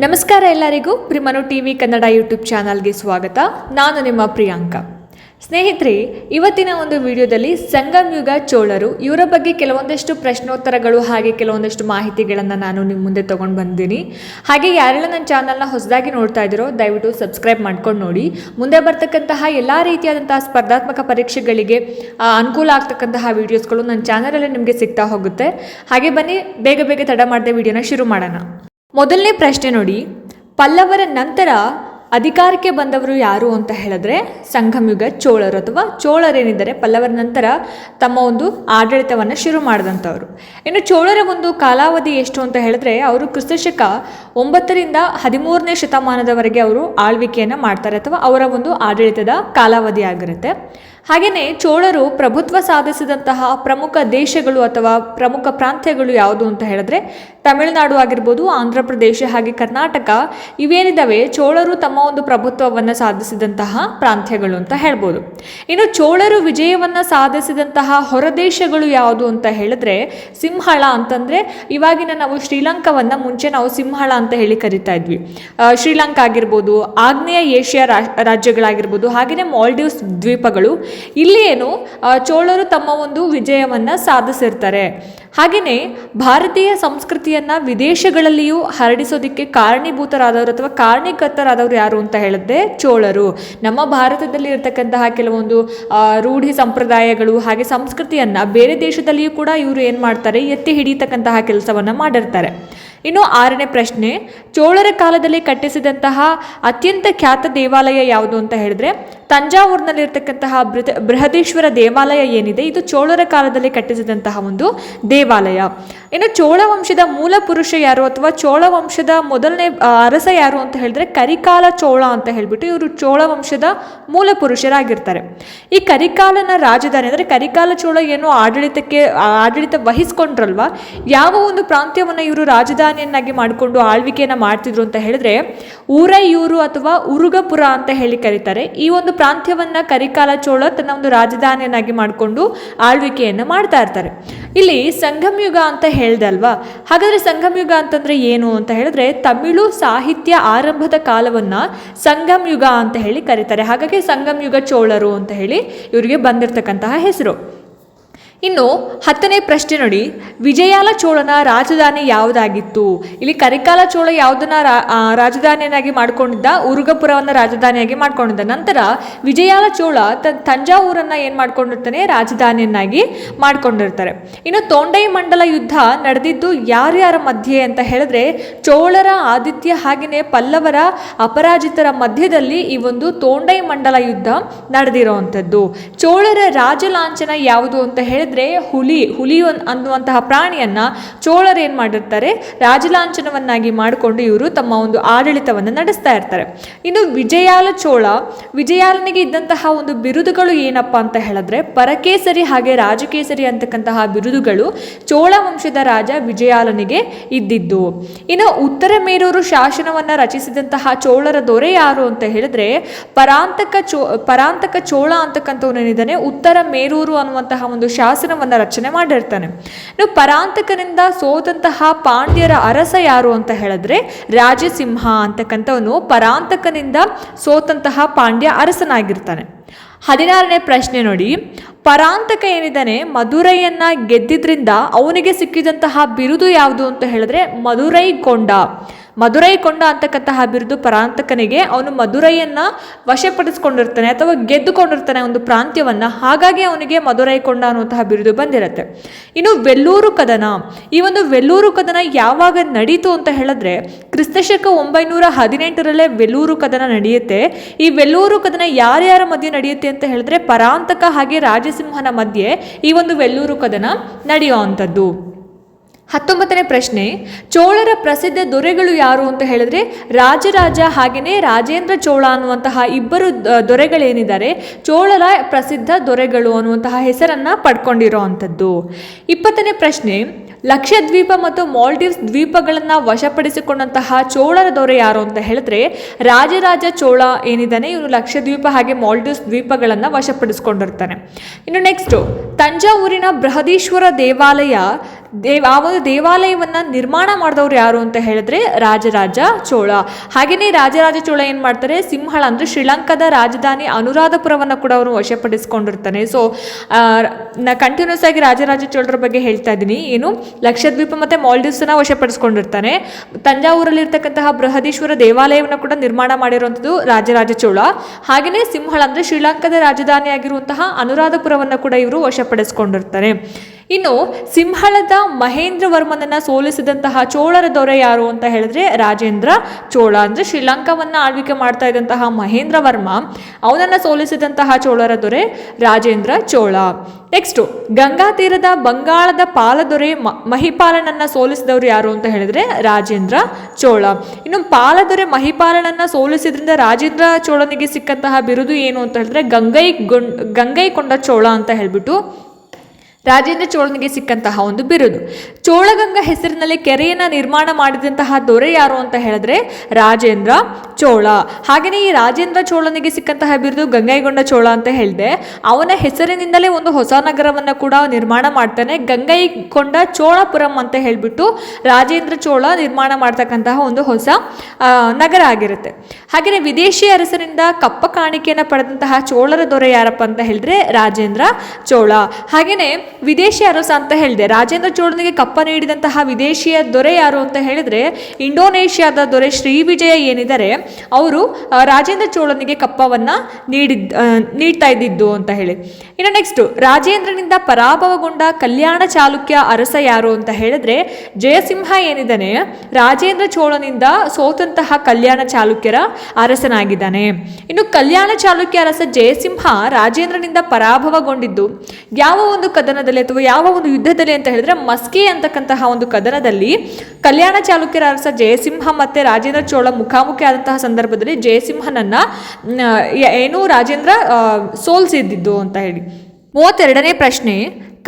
ನಮಸ್ಕಾರ ಎಲ್ಲರಿಗೂ ಪ್ರಿಮನು ಟಿ ವಿ ಕನ್ನಡ ಯೂಟ್ಯೂಬ್ ಚಾನಲ್ಗೆ ಸ್ವಾಗತ. ನಾನು ನಿಮ್ಮ ಪ್ರಿಯಾಂಕ. ಸ್ನೇಹಿತರೆ, ಇವತ್ತಿನ ಒಂದು ವಿಡಿಯೋದಲ್ಲಿ ಸಂಗಮ್ ಯುಗ ಚೋಳರು ಇವರ ಬಗ್ಗೆ ಕೆಲವೊಂದಷ್ಟು ಪ್ರಶ್ನೋತ್ತರಗಳು ಹಾಗೆ ಕೆಲವೊಂದಷ್ಟು ಮಾಹಿತಿಗಳನ್ನು ನಾನು ನಿಮ್ಮ ಮುಂದೆ ತೊಗೊಂಡು ಬಂದಿನಿ. ಹಾಗೆ ಯಾರೆಲ್ಲ ನನ್ನ ಚಾನಲ್ನ ಹೊಸದಾಗಿ ನೋಡ್ತಾ ಇದ್ದೀರೋ, ದಯವಿಟ್ಟು ಸಬ್ಸ್ಕ್ರೈಬ್ ಮಾಡ್ಕೊಂಡು ನೋಡಿ. ಮುಂದೆ ಬರ್ತಕ್ಕಂತಹ ಎಲ್ಲ ರೀತಿಯಾದಂತಹ ಸ್ಪರ್ಧಾತ್ಮಕ ಪರೀಕ್ಷೆಗಳಿಗೆ ಅನುಕೂಲ ಆಗ್ತಕ್ಕಂತಹ ವಿಡಿಯೋಸ್ಗಳು ನನ್ನ ಚಾನಲಲ್ಲೇ ನಿಮಗೆ ಸಿಗ್ತಾ ಹೋಗುತ್ತೆ. ಹಾಗೆ ಬನ್ನಿ, ಬೇಗ ಬೇಗ ತಡ ಮಾಡದೆ ವಿಡಿಯೋನ ಶುರು ಮಾಡೋಣ. ಮೊದಲನೇ ಪ್ರಶ್ನೆ ನೋಡಿ. ಪಲ್ಲವರ ನಂತರ ಅಧಿಕಾರಕ್ಕೆ ಬಂದವರು ಯಾರು ಅಂತ ಹೇಳಿದ್ರೆ ಸಂಘಮಯುಗ ಚೋಳರು ಅಥವಾ ಚೋಳರೇನಿದ್ದಾರೆ ಪಲ್ಲವರ ನಂತರ ತಮ್ಮ ಒಂದು ಆಡಳಿತವನ್ನು ಶುರು ಮಾಡಿದಂಥವ್ರು. ಇನ್ನು ಚೋಳರ ಒಂದು ಕಾಲಾವಧಿ ಎಷ್ಟು ಅಂತ ಹೇಳಿದ್ರೆ ಅವರು ಕ್ರಿಸ್ತಶಕ ಒಂಬತ್ತರಿಂದ ಹದಿಮೂರನೇ ಶತಮಾನದವರೆಗೆ ಅವರು ಆಳ್ವಿಕೆಯನ್ನು ಮಾಡ್ತಾರೆ ಅಥವಾ ಅವರ ಒಂದು ಆಡಳಿತದ ಕಾಲಾವಧಿ ಆಗಿರುತ್ತೆ. ಹಾಗೆಯೇ ಚೋಳರು ಪ್ರಭುತ್ವ ಸಾಧಿಸಿದಂತಹ ಪ್ರಮುಖ ದೇಶಗಳು ಅಥವಾ ಪ್ರಮುಖ ಪ್ರಾಂತ್ಯಗಳು ಯಾವುದು ಅಂತ ಹೇಳಿದ್ರೆ ತಮಿಳುನಾಡು ಆಗಿರ್ಬೋದು, ಆಂಧ್ರ ಪ್ರದೇಶ ಹಾಗೆ ಕರ್ನಾಟಕ ಇವೇನಿದ್ದಾವೆ ಚೋಳರು ತಮ್ಮ ಒಂದು ಪ್ರಭುತ್ವವನ್ನು ಸಾಧಿಸಿದಂತಹ ಪ್ರಾಂತ್ಯಗಳು ಅಂತ ಹೇಳ್ಬೋದು. ಇನ್ನು ಚೋಳರು ವಿಜಯವನ್ನು ಸಾಧಿಸಿದಂತಹ ಹೊರದೇಶಗಳು ಯಾವುದು ಅಂತ ಹೇಳಿದ್ರೆ, ಸಿಂಹಳ ಅಂತಂದ್ರೆ, ಇವಾಗಿನ ನಾವು ಶ್ರೀಲಂಕಾವನ್ನ ಮುಂಚೆ ನಾವು ಸಿಂಹಳ ಅಂತ ಹೇಳಿ ಕರಿತಾ ಇದ್ವಿ. ಶ್ರೀಲಂಕಾ ಆಗಿರ್ಬೋದು, ಆಗ್ನೇಯ ಏಷ್ಯಾ ರಾಜ್ಯಗಳಾಗಿರ್ಬೋದು ಹಾಗೆಯೇ ಮಾಲ್ಡೀವ್ಸ್ ದ್ವೀಪಗಳು. ಇಲ್ಲಿ ಏನು ಚೋಳರು ತಮ್ಮ ಒಂದು ವಿಜಯವನ್ನ ಸಾಧಿಸಿರ್ತಾರೆ. ಹಾಗೆಯೇ ಭಾರತೀಯ ಸಂಸ್ಕೃತಿಯನ್ನು ವಿದೇಶಗಳಲ್ಲಿಯೂ ಹರಡಿಸೋದಕ್ಕೆ ಕಾರಣೀಭೂತರಾದವರು ಅಥವಾ ಕಾರಣೀಕರ್ತರಾದವರು ಯಾರು ಅಂತ ಹೇಳಿದ್ರೆ ಚೋಳರು. ನಮ್ಮ ಭಾರತದಲ್ಲಿ ಇರತಕ್ಕಂತಹ ಕೆಲವೊಂದು ರೂಢಿ ಸಂಪ್ರದಾಯಗಳು ಹಾಗೆ ಸಂಸ್ಕೃತಿಯನ್ನು ಬೇರೆ ದೇಶದಲ್ಲಿಯೂ ಕೂಡ ಇವರು ಏನು ಮಾಡ್ತಾರೆ? ಎತ್ತಿ ಹಿಡಿಯತಕ್ಕಂತಹ ಕೆಲಸವನ್ನು ಮಾಡಿರ್ತಾರೆ. ಇನ್ನು ಆರನೇ ಪ್ರಶ್ನೆ, ಚೋಳರ ಕಾಲದಲ್ಲಿ ಕಟ್ಟಿಸಿದಂತಹ ಅತ್ಯಂತ ಖ್ಯಾತ ದೇವಾಲಯ ಯಾವುದು ಅಂತ ಹೇಳಿದ್ರೆ ತಂಜಾವೂರಿನಲ್ಲಿರ್ತಕ್ಕಂತಹ ಬೃಹ ಬೃಹದೇಶ್ವರ ದೇವಾಲಯ ಏನಿದೆ, ಇದು ಚೋಳರ ಕಾಲದಲ್ಲಿ ಕಟ್ಟಿಸಿದಂತಹ ಒಂದು ದೇವಾಲಯ. ಇನ್ನು ಚೋಳ ವಂಶದ ಮೂಲ ಪುರುಷ ಯಾರು ಅಥವಾ ಚೋಳ ವಂಶದ ಮೊದಲನೇ ಅರಸ ಯಾರು ಅಂತ ಹೇಳಿದ್ರೆ ಕರಿಕಾಲ ಚೋಳ ಅಂತ ಹೇಳ್ಬಿಟ್ಟು ಇವರು ಚೋಳ ವಂಶದ ಮೂಲ ಪುರುಷರಾಗಿರ್ತಾರೆ. ಈ ಕರಿಕಾಲನ ರಾಜಧಾನಿ ಅಂದರೆ ಕರಿಕಾಲ ಚೋಳ ಏನು ಆಡಳಿತಕ್ಕೆ ಆಡಳಿತ ವಹಿಸ್ಕೊಂಡ್ರಲ್ವಾ, ಯಾವ ಒಂದು ಪ್ರಾಂತ್ಯವನ್ನು ಇವರು ರಾಜಧಾನಿಯನ್ನಾಗಿ ಮಾಡಿಕೊಂಡು ಆಳ್ವಿಕೆಯನ್ನು ಮಾಡ್ತಿದ್ರು ಅಂತ ಹೇಳಿದ್ರೆ ಊರೈಯೂರು ಅಥವಾ ಉರುಗಪುರ ಅಂತ ಹೇಳಿ ಕರೀತಾರೆ. ಈ ಒಂದು ಪ್ರಾಂತ್ಯವನ್ನ ಕರಿಕಾಲ ಚೋಳ ತನ್ನ ಒಂದು ರಾಜಧಾನಿಯನ್ನಾಗಿ ಮಾಡಿಕೊಂಡು ಆಳ್ವಿಕೆಯನ್ನು ಮಾಡ್ತಾ ಇರ್ತಾರೆ. ಇಲ್ಲಿ ಸಂಗಮಯುಗ ಅಂತ ಹೇಳ್ದಲ್ವಾ? ಹಾಗಾದರೆ ಸಂಗಮಯುಗ ಅಂತಂದ್ರೆ ಏನು ಅಂತ ಹೇಳಿದ್ರೆ ತಮಿಳು ಸಾಹಿತ್ಯ ಆರಂಭದ ಕಾಲವನ್ನ ಸಂಗಮಯುಗ ಅಂತ ಹೇಳಿ ಕರೀತಾರೆ. ಹಾಗಾಗಿ ಸಂಗಮಯುಗ ಚೋಳರು ಅಂತ ಹೇಳಿ ಇವರಿಗೆ ಬಂದಿರತಕ್ಕಂತಹ ಹೆಸರು. ಇನ್ನು ಹತ್ತನೇ ಪ್ರಶ್ನೆ ನೋಡಿ. ವಿಜಯಾಲ ಚೋಳನ ರಾಜಧಾನಿ ಯಾವುದಾಗಿತ್ತು? ಇಲ್ಲಿ ಕರಿಕಾಲ ಚೋಳ ಯಾವುದನ್ನ ರಾಜಧಾನಿಯನ್ನಾಗಿ ಮಾಡ್ಕೊಂಡಿದ್ದ? ಉರುಗಪುರವನ್ನು ರಾಜಧಾನಿಯಾಗಿ ಮಾಡ್ಕೊಂಡಿದ್ದ. ನಂತರ ವಿಜಯಾಲ ಚೋಳ ತ, ತಂಜಾವೂರನ್ನು ಏನು ಮಾಡ್ಕೊಂಡಿರ್ತಾನೆ? ರಾಜಧಾನಿಯನ್ನಾಗಿ ಮಾಡ್ಕೊಂಡಿರ್ತಾರೆ. ಇನ್ನು ತೋಂಡೈ ಮಂಡಲ ಯುದ್ಧ ನಡೆದಿದ್ದು ಯಾರ್ಯಾರ ಮಧ್ಯೆ ಅಂತ ಹೇಳಿದ್ರೆ ಚೋಳರ ಆದಿತ್ಯ ಹಾಗೆಯೇ ಪಲ್ಲವರ ಅಪರಾಜಿತರ ಮಧ್ಯದಲ್ಲಿ ಈ ಒಂದು ತೋಂಡೈ ಮಂಡಲ ಯುದ್ಧ ನಡೆದಿರುವಂಥದ್ದು ಚೋಳರ ರಾಜಲಾಂಛನ ಯಾವುದು ಅಂತ ಹೇಳಿದ್ರೆ ಹುಲಿ ಹುಲಿ ಅನ್- ಅನ್ನುವಂತಹ ಪ್ರಾಣಿಯನ್ನ ಚೋಳರು ಏನು ಮಾಡಿರ್ತಾರೆ? ರಾಜಲಾಂಛನವನ್ನಾಗಿ ಮಾಡಿಕೊಂಡು ಇವರು ತಮ್ಮ ಒಂದು ಆಡಳಿತವನ್ನು ನಡೆಸ್ತಾ ಇರ್ತಾರೆ. ಇನ್ನು ವಿಜಯಾಲ ಚೋಳ, ವಿಜಯಾಲನಿಗೆ ಇದ್ದಂತಹ ಒಂದು ಬಿರುದುಗಳು ಏನಪ್ಪ ಅಂತ ಹೇಳಿದ್ರೆ ಪರಕೇಸರಿ ಹಾಗೆ ರಾಜಕೇಸರಿ ಅಂತಕ್ಕಂತಹ ಬಿರುದುಗಳು ಚೋಳ ವಂಶದ ರಾಜ ವಿಜಯಾಲನಿಗೆ ಇದ್ದಿದ್ದು. ಇನ್ನು ಉತ್ತರ ಮೇರೂರು ಶಾಸನವನ್ನು ರಚಿಸಿದಂತಹ ಚೋಳರ ದೊರೆ ಯಾರು ಅಂತ ಹೇಳಿದ್ರೆ ಪರಾಂತಕ ಚೋ, ಪರಾಂತಕ ಚೋಳ ಅಂತಕ್ಕಂಥವನೇನಿದ್ದಾನೆ, ಉತ್ತರ ಮೇರೂರು ಅನ್ನುವಂತಹ ಒಂದು ಶಾಸನವನ್ನ ರಚನೆ ಮಾಡಿರ್ತಾನೆ. ಇನ್ನು ಪರಾಂತಕನಿಂದ ಸೋತಂತಹ ಪಾಂಡ್ಯರ ಅರಸ ಯಾರು ಅಂತ ಹೇಳಿದ್ರೆ ರಾಜಸಿಂಹ ಅಂತಕ್ಕಂಥವನು ಪರಾಂತಕನಿಂದ ಸೋತಂತಹ ಪಾಂಡ್ಯ ಅರಸನಾಗಿರ್ತಾನೆ. ಹದಿನಾರನೇ ಪ್ರಶ್ನೆ ನೋಡಿ. ಪರಾಂತಕ ಏನಿದ್ದಾನೆ? ಮಧುರೈಯನ್ನ ಗೆದ್ದಿದ್ರಿಂದ ಅವನಿಗೆ ಸಿಕ್ಕಿದಂತಹ ಬಿರುದು ಯಾವುದು ಅಂತ ಹೇಳಿದ್ರೆ ಮಧುರೈ ಕೊಂಡ ಮಧುರೈ ಕೊಂಡ ಅಂತಕ್ಕಂತಹ ಬಿರುದು ಪರಾಂತಕನಿಗೆ ಅವನು ಮಧುರೈಯನ್ನ ವಶಪಡಿಸ್ಕೊಂಡಿರ್ತಾನೆ ಅಥವಾ ಗೆದ್ದುಕೊಂಡಿರ್ತಾನೆ ಒಂದು ಪ್ರಾಂತ್ಯವನ್ನ, ಹಾಗಾಗಿ ಅವನಿಗೆ ಮಧುರೈ ಕೊಂಡ ಅನ್ನುವಂತಹ ಬಿರುದು ಬಂದಿರುತ್ತೆ. ಇನ್ನು ವೆಲ್ಲೂರು ಕದನ, ಈ ಒಂದು ವೆಲ್ಲೂರು ಕದನ ಯಾವಾಗ ನಡೀತು ಅಂತ ಹೇಳಿದ್ರೆ ಕ್ರಿಸ್ತಶಕ ಒಂಬೈನೂರ ಹದಿನೆಂಟರಲ್ಲೇ ವೆಲ್ಲೂರು ಕದನ ನಡೆಯುತ್ತೆ. ಈ ವೆಲ್ಲೂರು ಕದನ ಯಾರ್ಯಾರ ಮಧ್ಯೆ ನಡೆಯುತ್ತೆ ಅಂತ ಹೇಳಿದ್ರೆ ಪರಾಂತಕ ಹಾಗೆ ರಾಜಸಿಂಹನ ಮಧ್ಯೆ ಈ ಒಂದು ವೆಲ್ಲೂರು ಕದನ ನಡೆಯುವಂಥದ್ದು. ಹತ್ತೊಂಬತ್ತನೇ ಪ್ರಶ್ನೆ, ಚೋಳರ ಪ್ರಸಿದ್ಧ ದೊರೆಗಳು ಯಾರು ಅಂತ ಹೇಳಿದ್ರೆ, ರಾಜರಾಜ ಹಾಗೆಯೇ ರಾಜೇಂದ್ರ ಚೋಳ ಅನ್ನುವಂತಹ ಇಬ್ಬರು ದೊರೆಗಳೇನಿದ್ದಾರೆ, ಚೋಳರ ಪ್ರಸಿದ್ಧ ದೊರೆಗಳು ಅನ್ನುವಂತಹ ಹೆಸರನ್ನ ಪಡ್ಕೊಂಡಿರೋ ಅಂಥದ್ದು ಇಪ್ಪತ್ತನೇ ಪ್ರಶ್ನೆ ಲಕ್ಷದ್ವೀಪ ಮತ್ತು ಮಾಲ್ಡೀವ್ಸ್ ದ್ವೀಪಗಳನ್ನು ವಶಪಡಿಸಿಕೊಂಡಂತಹ ಚೋಳರ ದೊರೆ ಯಾರು ಅಂತ ಹೇಳಿದ್ರೆ, ರಾಜರಾಜ ಚೋಳ ಏನಿದ್ದಾನೆ ಇವನು ಲಕ್ಷದ್ವೀಪ ಹಾಗೆ ಮಾಲ್ಡೀವ್ಸ್ ದ್ವೀಪಗಳನ್ನು ವಶಪಡಿಸಿಕೊಂಡಿರ್ತಾನೆ. ಇನ್ನು ನೆಕ್ಸ್ಟು ತಂಜಾವೂರಿನ ಬೃಹದೀಶ್ವರ ದೇವಾಲಯ, ದೇವ್, ಆ ಒಂದು ದೇವಾಲಯವನ್ನು ನಿರ್ಮಾಣ ಮಾಡಿದವರು ಯಾರು ಅಂತ ಹೇಳಿದ್ರೆ, ರಾಜರಾಜ ಚೋಳ. ಹಾಗೆಯೇ ರಾಜರಾಜ ಚೋಳ ಏನು ಮಾಡ್ತಾರೆ, ಸಿಂಹಳ ಅಂದರೆ ಶ್ರೀಲಂಕಾದ ರಾಜಧಾನಿ ಅನುರಾಧಪುರವನ್ನು ಕೂಡ ಅವರು ವಶಪಡಿಸ್ಕೊಂಡಿರ್ತಾನೆ. ಸೊ ನಾ ಕಂಟಿನ್ಯೂಸ್ ಆಗಿ ರಾಜರಾಜ ಚೋಳರ ಬಗ್ಗೆ ಹೇಳ್ತಾ ಇದ್ದೀನಿ. ಏನು? ಲಕ್ಷದ್ವೀಪ ಮತ್ತು ಮಾಲ್ಡೀವ್ಸನ್ನ ವಶಪಡಿಸ್ಕೊಂಡಿರ್ತಾನೆ. ತಂಜಾವೂರಲ್ಲಿರ್ತಕ್ಕಂತಹ ಬೃಹದೀಶ್ವರ ದೇವಾಲಯವನ್ನು ಕೂಡ ನಿರ್ಮಾಣ ಮಾಡಿರುವಂಥದ್ದು ರಾಜರಾಜ ಚೋಳ ಹಾಗೆಯೇ ಸಿಂಹಳ ಅಂದರೆ ಶ್ರೀಲಂಕಾದ ರಾಜಧಾನಿಯಾಗಿರುವಂತಹ ಅನುರಾಧಪುರವನ್ನು ಕೂಡ ಇವರು ವಶಪಡಿಸ್ಕೊಂಡಿರ್ತಾರೆ. ಇನ್ನು ಸಿಂಹಳದ ಮಹೇಂದ್ರ ವರ್ಮನನ್ನ ಸೋಲಿಸಿದಂತಹ ಚೋಳರ ದೊರೆ ಯಾರು ಅಂತ ಹೇಳಿದ್ರೆ ರಾಜೇಂದ್ರ ಚೋಳ. ಅಂದರೆ ಶ್ರೀಲಂಕಾವನ್ನ ಆಳ್ವಿಕೆ ಮಾಡ್ತಾ ಇದ್ದಂತಹ ಮಹೇಂದ್ರ ವರ್ಮ ಅವನನ್ನ ಸೋಲಿಸಿದಂತಹ ಚೋಳರ ದೊರೆ ರಾಜೇಂದ್ರ ಚೋಳ. ನೆಕ್ಸ್ಟು ಗಂಗಾ ತೀರದ ಬಂಗಾಳದ ಪಾಲದೊರೆ ಮಹಿಪಾಲನನ್ನ ಸೋಲಿಸಿದವರು ಯಾರು ಅಂತ ಹೇಳಿದ್ರೆ ರಾಜೇಂದ್ರ ಚೋಳ. ಇನ್ನು ಪಾಲದೊರೆ ಮಹಿಪಾಲನನ್ನ ಸೋಲಿಸಿದ್ರಿಂದ ರಾಜೇಂದ್ರ ಚೋಳನಿಗೆ ಸಿಕ್ಕಂತಹ ಬಿರುದು ಏನು ಅಂತ ಹೇಳಿದ್ರೆ ಗಂಗೈ ಗೊಂಡ್, ಗಂಗೈಕೊಂಡ ಚೋಳ ಅಂತ ಹೇಳ್ಬಿಟ್ಟು ರಾಜೇಂದ್ರ ಚೋಳನಿಗೆ ಸಿಕ್ಕಂತಹ ಒಂದು ಬಿರುದು. ಚೋಳಗಂಗಾ ಹೆಸರಿನಲ್ಲಿ ಕೆರೆಯನ್ನು ನಿರ್ಮಾಣ ಮಾಡಿದಂತಹ ದೊರೆ ಯಾರು ಅಂತ ಹೇಳಿದ್ರೆ ರಾಜೇಂದ್ರ ಚೋಳ. ಹಾಗೆಯೇ ಈ ರಾಜೇಂದ್ರ ಚೋಳನಿಗೆ ಸಿಕ್ಕಂತಹ ಬಿರುದು ಗಂಗೈಗೊಂಡ ಚೋಳ ಅಂತ ಹೇಳಿದೆ. ಅವನ ಹೆಸರಿನಿಂದಲೇ ಒಂದು ಹೊಸ ನಗರವನ್ನು ಕೂಡ ನಿರ್ಮಾಣ ಮಾಡ್ತಾನೆ. ಗಂಗೈಕೊಂಡ ಚೋಳಪುರಂ ಅಂತ ಹೇಳಿಬಿಟ್ಟು ರಾಜೇಂದ್ರ ಚೋಳ ನಿರ್ಮಾಣ ಮಾಡ್ತಕ್ಕಂತಹ ಒಂದು ಹೊಸ ನಗರ ಆಗಿರುತ್ತೆ. ಹಾಗೆಯೇ ವಿದೇಶಿ ಅರಸರಿಂದ ಕಪ್ಪ ಕಾಣಿಕೆಯನ್ನು ಪಡೆದಂತಹ ಚೋಳರ ದೊರೆ ಯಾರಪ್ಪ ಅಂತ ಹೇಳಿದ್ರೆ ರಾಜೇಂದ್ರ ಚೋಳ. ಹಾಗೆಯೇ ವಿದೇಶಿ ಅರಸ ಅಂತ ಹೇಳಿದೆ. ರಾಜೇಂದ್ರ ಚೋಳನಿಗೆ ಕಪ್ಪ ನೀಡಿದಂತಹ ವಿದೇಶಿಯ ದೊರೆ ಯಾರು ಅಂತ ಹೇಳಿದ್ರೆ ಇಂಡೋನೇಷ್ಯಾದ ದೊರೆ ಶ್ರೀವಿಜಯ ಏನಿದ್ದಾರೆ ಅವರು ರಾಜೇಂದ್ರ ಚೋಳನಿಗೆ ಕಪ್ಪವನ್ನ ನೀಡಿದ್ ಆ, ನೀಡ್ತಾ ಇದ್ದಿದ್ದು ಅಂತ ಹೇಳಿ. ಇನ್ನು ನೆಕ್ಸ್ಟು ರಾಜೇಂದ್ರನಿಂದ ಪರಾಭವಗೊಂಡ ಕಲ್ಯಾಣ ಚಾಲುಕ್ಯ ಅರಸ ಯಾರು ಅಂತ ಹೇಳಿದ್ರೆ ಜಯಸಿಂಹ ಏನಿದ್ದಾನೆ ರಾಜೇಂದ್ರ ಚೋಳನಿಂದ ಸೋತಂತಹ ಕಲ್ಯಾಣ ಚಾಲುಕ್ಯರ ಅರಸನಾಗಿದ್ದಾನೆ. ಇನ್ನು ಕಲ್ಯಾಣ ಚಾಲುಕ್ಯ ಅರಸ ಜಯಸಿಂಹ ರಾಜೇಂದ್ರನಿಂದ ಪರಾಭವಗೊಂಡಿದ್ದು ಯಾವ ಒಂದು ಕದನದಲ್ಲಿ ಅಥವಾ ಯಾವ ಒಂದು ಯುದ್ಧದಲ್ಲಿ ಅಂತ ಹೇಳಿದ್ರೆ ಮಸ್ಕಿ ಅಂತಕ್ಕಂತಹ ಒಂದು ಕದನದಲ್ಲಿ ಕಲ್ಯಾಣ ಚಾಲುಕ್ಯರ ಅರಸ ಜಯಸಿಂಹ ಮತ್ತೆ ರಾಜೇಂದ್ರ ಚೋಳ ಮುಖಾಮುಖಿ ಆದಂತಹ ಸಂದರ್ಭದಲ್ಲಿ ಜಯಸಿಂಹನನ್ನ ಏನು ರಾಜೇಂದ್ರ ಸೋಲ್ಸಿದ್ದಿದ್ದು ಅಂತ ಹೇಳಿ. ಮೂವತ್ತೆರಡನೇ ಪ್ರಶ್ನೆ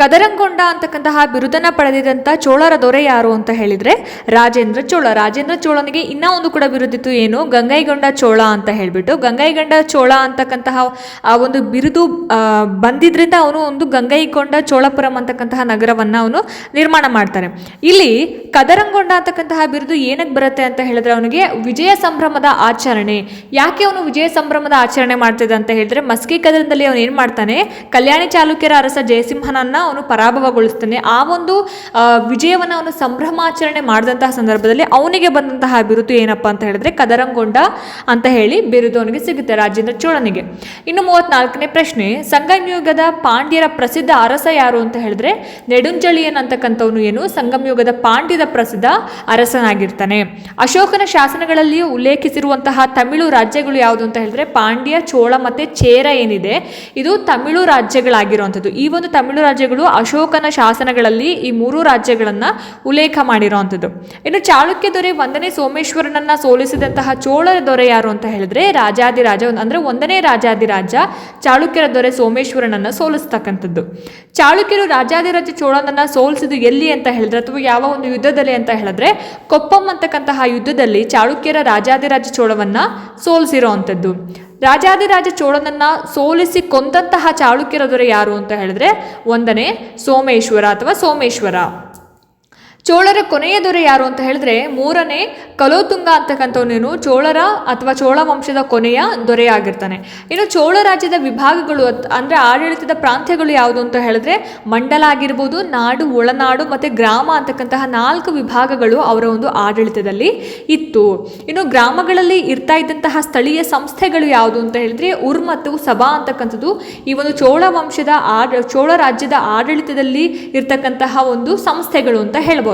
ಕದರಂಗೊಂಡ ಅಂತಕ್ಕಂತಹ ಬಿರುದನ್ನ ಪಡೆದಿದ್ದಂಥ ಚೋಳರ ದೊರೆ ಯಾರು ಅಂತ ಹೇಳಿದ್ರೆ ರಾಜೇಂದ್ರ ಚೋಳ. ರಾಜೇಂದ್ರ ಚೋಳನಿಗೆ ಇನ್ನೂ ಒಂದು ಕೂಡ ಬಿರುದಿತ್ತು ಏನು? ಗಂಗೈಗೊಂಡ ಚೋಳ ಅಂತ ಹೇಳಿಬಿಟ್ಟು ಗಂಗೈಗೊಂಡ ಚೋಳ ಅಂತಕ್ಕಂತಹ ಆ ಒಂದು ಬಿರುದು ಬಂದಿದ್ರಿಂದ ಅವನು ಒಂದು ಗಂಗೈಗೊಂಡ ಚೋಳಪುರಂ ಅಂತಕ್ಕಂತಹ ನಗರವನ್ನು ಅವನು ನಿರ್ಮಾಣ ಮಾಡ್ತಾನೆ ಇಲ್ಲಿ ಕದರಂಗೊಂಡ ಅಂತಕ್ಕಂತಹ ಬಿರುದು ಏನಕ್ಕೆ ಬರುತ್ತೆ ಅಂತ ಹೇಳಿದ್ರೆ ಅವನಿಗೆ ವಿಜಯ ಸಂಭ್ರಮದ ಆಚರಣೆ. ಯಾಕೆ ಅವನು ವಿಜಯ ಸಂಭ್ರಮದ ಆಚರಣೆ ಮಾಡ್ತಿದ್ದ ಅಂತ ಹೇಳಿದ್ರೆ ಮಸ್ಕಿ ಕದರದಲ್ಲಿ ಅವನು ಏನು ಮಾಡ್ತಾನೆ? ಕಲ್ಯಾಣಿ ಚಾಲುಕ್ಯರ ಅರಸ ಜಯಸಿಂಹನನ್ನ ಅವನು ಪರಾಭವಗೊಳಿಸ್ತಾನೆ. ಆ ಒಂದು ವಿಜಯವನ್ನು ಅವನು ಸಂಭ್ರಮಾಚರಣೆ ಮಾಡಿದಂತಹ ಸಂದರ್ಭದಲ್ಲಿ ಅವನಿಗೆ ಬಂದಂತಹ ಬಿರುದು ಏನಪ್ಪಾ ಅಂತ ಹೇಳಿದ್ರೆ ಕದರಂಗೊಂಡ ಅಂತ ಹೇಳಿ ಬಿರುದು ಅವನಿಗೆ ಸಿಗುತ್ತೆ ರಾಜೇಂದ್ರ ಚೋಳನಿಗೆ. ಇನ್ನು ಮೂವತ್ನಾಲ್ಕನೇ ಪ್ರಶ್ನೆ, ಸಂಗಮಯುಗದ ಪಾಂಡ್ಯರ ಪ್ರಸಿದ್ಧ ಅರಸ ಯಾರು ಅಂತ ಹೇಳಿದ್ರೆ ನೆಡುಂಜಳಿಯನ್ ಅಂತಕ್ಕಂಥವನು ಏನು? ಸಂಗಮಯುಗದ ಪಾಂಡ್ಯದ ಪ್ರಸಿದ್ಧ ಅರಸನಾಗಿರ್ತಾನೆ. ಅಶೋಕನ ಶಾಸನಗಳಲ್ಲಿಯೂ ಉಲ್ಲೇಖಿಸಿರುವಂತಹ ತಮಿಳು ರಾಜ್ಯಗಳು ಯಾವುದು ಅಂತ ಹೇಳಿದ್ರೆ ಪಾಂಡ್ಯ, ಚೋಳ ಮತ್ತೆ ಚೇರ ಏನಿದೆ, ಇದು ತಮಿಳು ರಾಜ್ಯಗಳಾಗಿರುವಂಥದ್ದು. ಈ ಒಂದು ತಮಿಳು ರಾಜ್ಯಗಳು ಅಶೋಕನ ಶಾಸನಗಳಲ್ಲಿ ಈ ಮೂರು ರಾಜ್ಯಗಳನ್ನ ಉಲ್ಲೇಖ ಮಾಡಿರುವಂಥದ್ದು ಇನ್ನು ಚಾಳುಕ್ಯ ದೊರೆ ಒಂದನೇ ಸೋಮೇಶ್ವರನನ್ನ ಸೋಲಿಸಿದಂತಹ ಚೋಳರ ದೊರೆ ಯಾರು ಅಂತ ಹೇಳಿದ್ರೆ ರಾಜಾದಿರಾಜ ಅಂದ್ರೆ ಒಂದನೇ ರಾಜಾದಿರಾಜ ಚಾಳುಕ್ಯರ ದೊರೆ ಸೋಮೇಶ್ವರನನ್ನ ಸೋಲಿಸ್ತಕ್ಕಂಥದ್ದು. ಚಾಳುಕ್ಯರು ರಾಜಾದಿರಾಜ ಚೋಳನನ್ನ ಸೋಲಿಸಿದ್ದು ಎಲ್ಲಿ ಅಂತ ಹೇಳಿದ್ರೆ ಅಥವಾ ಯಾವ ಒಂದು ಯುದ್ಧದಲ್ಲಿ ಅಂತ ಹೇಳಿದ್ರೆ ಕೊಪ್ಪಂ ಅಂತಕ್ಕಂತಹ ಯುದ್ಧದಲ್ಲಿ ಚಾಳುಕ್ಯರ ರಾಜಾದಿರಾಜ ಚೋಳವನ್ನ ಸೋಲಿಸಿರುವಂಥದ್ದು ರಾಜಾದಿರಾಜ ಚೋಳನನ್ನ ಸೋಲಿಸಿ ಕೊಂದಂತಹ ಚಾಳುಕ್ಯರ ದೊರೆ ಯಾರು ಅಂತ ಹೇಳಿದ್ರೆ ಒಂದನೇ ಸೋಮೇಶ್ವರ ಅಥವಾ ಸೋಮೇಶ್ವರ. ಚೋಳರ ಕೊನೆಯ ದೊರೆ ಯಾರು ಅಂತ ಹೇಳಿದ್ರೆ ಮೂರನೇ ಕಲೋತುಂಗ ಅಂತಕ್ಕಂಥವನೇನು ಚೋಳರ ಅಥವಾ ಚೋಳ ವಂಶದ ಕೊನೆಯ ದೊರೆಯಾಗಿರ್ತಾನೆ. ಇನ್ನು ಚೋಳ ರಾಜ್ಯದ ವಿಭಾಗಗಳು ಅಂದರೆ ಆಡಳಿತದ ಪ್ರಾಂತ್ಯಗಳು ಯಾವುದು ಅಂತ ಹೇಳಿದ್ರೆ ಮಂಡಲ ಆಗಿರ್ಬೋದು, ನಾಡು, ಒಳನಾಡು ಮತ್ತೆ ಗ್ರಾಮ ಅಂತಕ್ಕಂತಹ ನಾಲ್ಕು ವಿಭಾಗಗಳು ಅವರ ಒಂದು ಆಡಳಿತದಲ್ಲಿ ಇತ್ತು. ಇನ್ನು ಗ್ರಾಮಗಳಲ್ಲಿ ಇರ್ತಾ ಇದ್ದಂತಹ ಸ್ಥಳೀಯ ಸಂಸ್ಥೆಗಳು ಯಾವುದು ಅಂತ ಹೇಳಿದ್ರೆ ಉರ್ ಮತ್ತು ಸಭಾ ಅಂತಕ್ಕಂಥದ್ದು ಈ ಒಂದು ಚೋಳ ವಂಶದ ಆಡ, ಚೋಳ ರಾಜ್ಯದ ಆಡಳಿತದಲ್ಲಿ ಇರ್ತಕ್ಕಂತಹ ಒಂದು ಸಂಸ್ಥೆಗಳು ಅಂತ ಹೇಳ್ಬೋದು.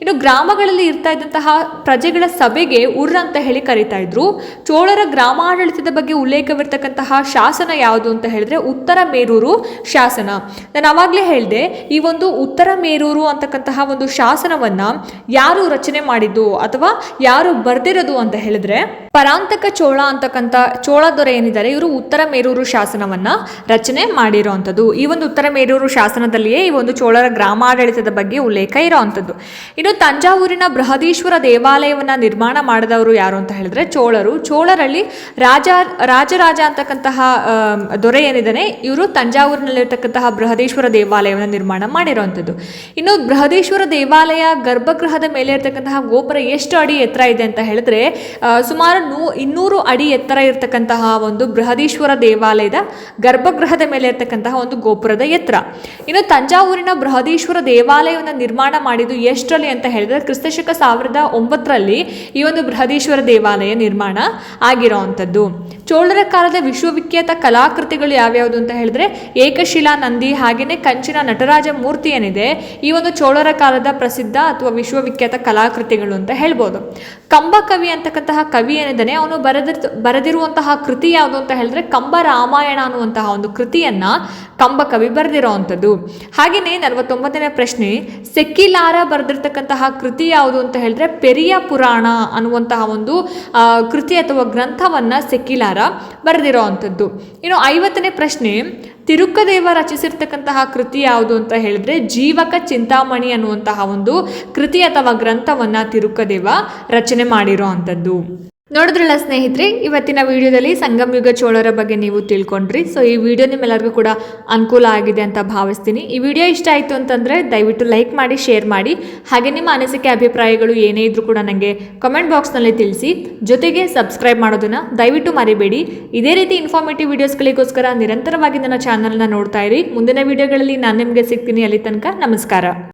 ಇನ್ನು ಗ್ರಾಮಗಳಲ್ಲಿ ಇರ್ತಾ ಇದ್ದಂತಹ ಪ್ರಜೆಗಳ ಸಭೆಗೆ ಉರ್ ಅಂತ ಹೇಳಿ ಕರೀತಾ ಇದ್ರು. ಚೋಳರ ಗ್ರಾಮಾಡಳಿತದ ಬಗ್ಗೆ ಉಲ್ಲೇಖವಿರ್ತಕ್ಕಂತಹ ಶಾಸನ ಯಾವುದು ಅಂತ ಹೇಳಿದ್ರೆ ಉತ್ತರ ಮೇರೂರು ಶಾಸನ. ನಾನು ಅವಾಗಲೇ ಹೇಳಿದೆ, ಈ ಒಂದು ಉತ್ತರ ಮೇರೂರು ಅಂತಕ್ಕಂತಹ ಒಂದು ಶಾಸನವನ್ನ ಯಾರು ರಚನೆ ಮಾಡಿದ್ದು ಅಥವಾ ಯಾರು ಬರ್ದಿರೋದು ಅಂತ ಹೇಳಿದ್ರೆ ಪರಾಂತಕ ಚೋಳ ಅಂತಕ್ಕಂಥ, ಚೋಳ ದೊರೆ ಏನಿದ್ದಾರೆ, ಇವರು ಉತ್ತರ ಮೇರೂರು ಶಾಸನವನ್ನ ರಚನೆ ಮಾಡಿರುವಂಥದ್ದು ಈ ಒಂದು ಉತ್ತರ ಮೇರೂರು ಶಾಸನದಲ್ಲಿಯೇ ಈ ಒಂದು ಚೋಳರ ಗ್ರಾಮಾಡಳಿತದ ಬಗ್ಗೆ ಉಲ್ಲೇಖ ಇರುವಂಥದ್ದು ಇನ್ನು ತಂಜಾವೂರಿನ ಬೃಹದೀಶ್ವರ ದೇವಾಲಯವನ್ನ ನಿರ್ಮಾಣ ಮಾಡಿದವರು ಯಾರು ಅಂತ ಹೇಳಿದ್ರೆ ಚೋಳರು. ಚೋಳರಲ್ಲಿ ರಾಜ, ರಾಜರಾಜ ಅಂತಕ್ಕಂತಹ ದೊರೆ ಏನಿದ್ದಾನೆ, ಇವರು ತಂಜಾವೂರಿನಲ್ಲಿರ್ತಕ್ಕಂತಹ ಬೃಹದೀಶ್ವರ ದೇವಾಲಯವನ್ನು ನಿರ್ಮಾಣ ಮಾಡಿರುವಂಥದ್ದು ಇನ್ನು ಬೃಹದೀಶ್ವರ ದೇವಾಲಯ ಗರ್ಭಗೃಹದ ಮೇಲೆ ಇರತಕ್ಕಂತಹ ಗೋಪುರ ಎಷ್ಟು ಅಡಿ ಎತ್ತರ ಇದೆ ಅಂತ ಹೇಳಿದ್ರೆ ಸುಮಾರು ನೂ, ಇನ್ನೂರು ಅಡಿ ಎತ್ತರ ಇರತಕ್ಕಂತಹ ಒಂದು ಬೃಹದೀಶ್ವರ ದೇವಾಲಯದ ಗರ್ಭಗೃಹದ ಮೇಲೆ ಇರತಕ್ಕಂತಹ ಒಂದು ಗೋಪುರದ ಎತ್ತರ. ಇನ್ನು ತಂಜಾವೂರಿನ ಬೃಹದೀಶ್ವರ ದೇವಾಲಯವನ್ನು ನಿರ್ಮಾಣ ಮಾಡಿದ್ದು ಎಷ್ಟರಲ್ಲಿ ಅಂತ ಹೇಳಿದ್ರೆ ಕ್ರಿಸ್ತಶಕ ಸಾವಿರದ ಒಂಬತ್ತರಲ್ಲಿ ಈ ಒಂದು ಬೃಹದೀಶ್ವರ ದೇವಾಲಯ ನಿರ್ಮಾಣ ಆಗಿರೋವಂಥದ್ದು ಚೋಳರ ಕಾಲದ ವಿಶ್ವವಿಖ್ಯಾತ ಕಲಾಕೃತಿಗಳು ಯಾವ್ಯಾವುದು ಅಂತ ಹೇಳಿದ್ರೆ ಏಕಶಿಲಾ ನಂದಿ ಹಾಗೆಯೇ ಕಂಚಿನ ನಟರಾಜ ಮೂರ್ತಿ ಏನಿದೆ, ಈ ಒಂದು ಚೋಳರ ಕಾಲದ ಪ್ರಸಿದ್ಧ ಅಥವಾ ವಿಶ್ವವಿಖ್ಯಾತ ಕಲಾಕೃತಿಗಳು ಅಂತ ಹೇಳ್ಬೋದು. ಕಂಬ ಕವಿ ಅಂತಕ್ಕಂತಹ ಕವಿ ಏನಿದ್ದಾನೆ, ಅವನು ಬರೆದಿರ್ ಬರೆದಿರುವಂತಹ ಕೃತಿ ಯಾವುದು ಅಂತ ಹೇಳಿದ್ರೆ ಕಂಬ ರಾಮಾಯಣ ಅನ್ನುವಂತಹ ಒಂದು ಕೃತಿಯನ್ನ ಕಂಬ ಕವಿ ಬರೆದಿರುವಂಥದ್ದು ಹಾಗೆಯೇ ನಲವತ್ತೊಂಬತ್ತನೇ ಪ್ರಶ್ನೆ, ಸೆಕ್ಕಿಲಾರ ಬರೆದಿರ್ತಕ್ಕಂತಹ ಕೃತಿ ಯಾವುದು ಅಂತ ಹೇಳಿದ್ರೆ ಪೆರಿಯ ಪುರಾಣ ಅನ್ನುವಂತಹ ಒಂದು ಕೃತಿ ಅಥವಾ ಗ್ರಂಥವನ್ನ ಬರೆದಿರೋ ಅಂಥದ್ದು ಇನ್ನು ಐವತ್ತನೇ ಪ್ರಶ್ನೆ ತಿರುಕ್ಕದೇವ ರಚಿಸಿರ್ತಕ್ಕಂತಹ ಕೃತಿ ಯಾವುದು ಅಂತ ಹೇಳಿದ್ರೆ ಜೀವಕ ಚಿಂತಾಮಣಿ ಅನ್ನುವಂತಹ ಒಂದು ಕೃತಿ ಅಥವಾ ಗ್ರಂಥವನ್ನ ತಿರುಕ್ಕದೇವ ರಚನೆ ಮಾಡಿರೋ ಅಂಥದ್ದು ನೋಡಿದ್ರಲ್ಲ ಸ್ನೇಹಿತರೆ, ಇವತ್ತಿನ ವಿಡಿಯೋದಲ್ಲಿ ಸಂಗಮಯುಗ ಚೋಳರ ಬಗ್ಗೆ ನೀವು ತಿಳ್ಕೊಂಡ್ರಿ. ಸೊ ಈ ವಿಡಿಯೋ ನಿಮ್ಮೆಲ್ಲರಿಗೂ ಕೂಡ ಅನುಕೂಲ ಆಗಿದೆ ಅಂತ ಭಾವಿಸ್ತೀನಿ. ಈ ವಿಡಿಯೋ ಇಷ್ಟ ಆಯಿತು ಅಂತಂದರೆ ದಯವಿಟ್ಟು ಲೈಕ್ ಮಾಡಿ, ಶೇರ್ ಮಾಡಿ. ಹಾಗೆ ನಿಮ್ಮ ಅನಿಸಿಕೆ, ಅಭಿಪ್ರಾಯಗಳು ಏನೇ ಇದ್ರೂ ಕೂಡ ನನಗೆ ಕಮೆಂಟ್ ಬಾಕ್ಸ್ನಲ್ಲಿ ತಿಳಿಸಿ. ಜೊತೆಗೆ ಸಬ್ಸ್ಕ್ರೈಬ್ ಮಾಡೋದನ್ನು ದಯವಿಟ್ಟು ಮರಿಬೇಡಿ. ಇದೇ ರೀತಿ ಇನ್ಫಾರ್ಮೇಟಿವ್ ವಿಡಿಯೋಸ್ಗಳಿಗೋಸ್ಕರ ನಿರಂತರವಾಗಿ ನನ್ನ ಚಾನಲ್ನ ನೋಡ್ತಾ ಇರಿ. ಮುಂದಿನ ವಿಡಿಯೋಗಳಲ್ಲಿ ನಾನು ನಿಮಗೆ ಸಿಗ್ತೀನಿ ಅಲ್ಲಿ ತನಕ. ನಮಸ್ಕಾರ.